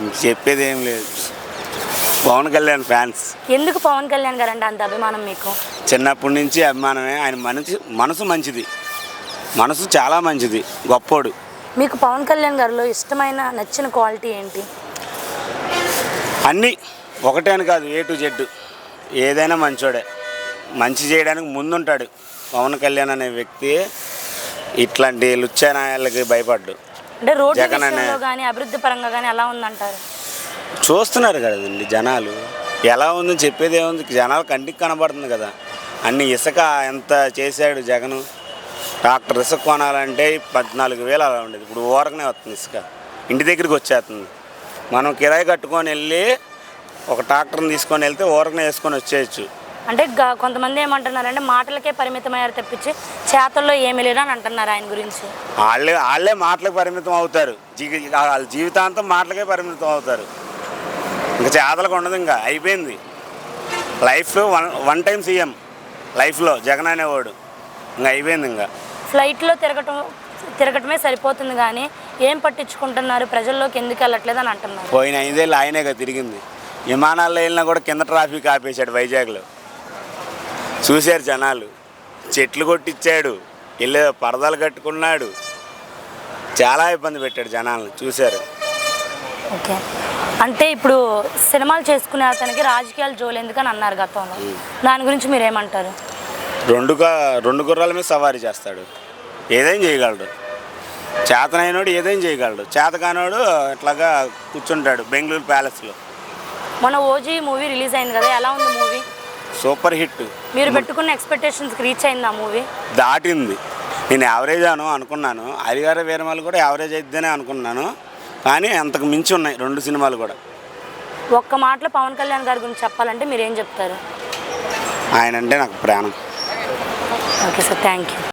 చెప్పేది ఏం లేదు. పవన్ కళ్యాణ్ ఫ్యాన్స్. ఎందుకు పవన్ కళ్యాణ్ గారు అంటే అంత అభిమానం మీకు? చిన్నప్పటి నుంచి అభిమానమే. ఆయన మనసు మనసు మంచిది. మనసు చాలా మంచిది. గొప్పోడు. మీకు పవన్ కళ్యాణ్ గారిలో ఇష్టమైన నచ్చిన క్వాలిటీ ఏంటి? అన్నీ. ఒకటే అని కాదు ఏ టు జెడ్. ఏదైనా మంచోడే. మంచి చేయడానికి ముందుంటాడు. పవన్ కళ్యాణ్ అనే వ్యక్తి ఇట్లాంటి లుచ్చానాయాలకి భయపడ్డు. అంటే రోడ్డు జగన్ అనే- విషయంలో కానీ అభివృద్ధి పరంగా కానీ ఎలా ఉందంటారు? చూస్తున్నారు కదండి జనాలు. ఎలా ఉందని చెప్పేది ఏముంది? జనాలు కంటికి కనబడుతుంది కదా. అన్ని ఇసుక ఎంత చేశాడు జగను? ట్రాక్టర్ ఇసుక కొనాలంటే పద్నాలుగు వేలు అలా ఉండేది. ఇప్పుడు ఊరకనే వస్తుంది ఇసుక. ఇంటి దగ్గరికి వచ్చేస్తుంది. మనం కిరాయి కట్టుకొని వెళ్ళి ఒక ట్రాక్టర్ని తీసుకొని వెళ్తే ఊరకనే వేసుకొని వచ్చేయచ్చు. అంటే కొంతమంది ఏమంటున్నారంటే మాటలకే పరిమితమయ్యారు తప్పించి చేతల్లో ఏమీ లేరు అని అంటున్నారు ఆయన గురించి. వాళ్ళే వాళ్ళే మాటలకు పరిమితం అవుతారు వాళ్ళ జీవితాంతం మాటలకే పరిమితం అవుతారు ఇంకా చేతలకు ఉండదు ఇంకా అయిపోయింది. లైఫ్లో వన్ వన్ టైం సీఎం లైఫ్లో జగన్ అనేవాడు. ఇంకా అయిపోయింది ఇంకా. ఫ్లైట్లో తిరగటం తిరగటమే సరిపోతుంది కానీ ఏం పట్టించుకుంటున్నారు? ప్రజల్లోకి ఎందుకు వెళ్ళట్లేదు అని అంటున్నారు. పోయిన ఐదేళ్ళు ఆయనేగా తిరిగింది. విమానాల్లో వెళ్ళినా కూడా కింద ట్రాఫిక్ ఆపేశాడు వైజాగ్లో. చూశారు జనాలు. చెట్లు కొట్టించాడు వెళ్ళే పరదాలు కట్టుకున్నాడు. చాలా ఇబ్బంది పెట్టాడు జనాలను చూశారు. ఓకే. అంటే ఇప్పుడు సినిమాలు చేసుకునే అతనికి రాజకీయాలు జోలు ఎందుకని అన్నారు గతంలో? దాని గురించి మీరేమంటారు? రెండు గా- రెండు గుర్రాల మీద సవారీ చేస్తాడు. ఏదైనా చేయగలడు? చేతనైనోడు ఏదైనా చేయగలడు? చేతకానోడు ఇట్లాగా కూర్చుంటాడు బెంగళూరు ప్యాలెస్లో. మన ఓజీ మూవీ రిలీజ్ అయింది కదా ఎలా ఉంది మూవీ? Super hit. మీరు పెట్టుకున్న ఎక్స్పెక్టేషన్స్కి రీచ్ అయింది ఆ మూవీ దాటింది. నేను యావరేజ్ అను అనుకున్నాను. హరిగార వీరమాలు కూడా యావరేజ్ అయిద్దని అనుకున్నాను. కానీ అంతకు మించి ఉన్నాయి రెండు సినిమాలు కూడా. ఒక్క మాటలో పవన్ కళ్యాణ్ గారి గురించి చెప్పాలంటే మీరు ఏం చెప్తారు? ఆయన అంటే నాకు ప్రాణం. Okay sir thank you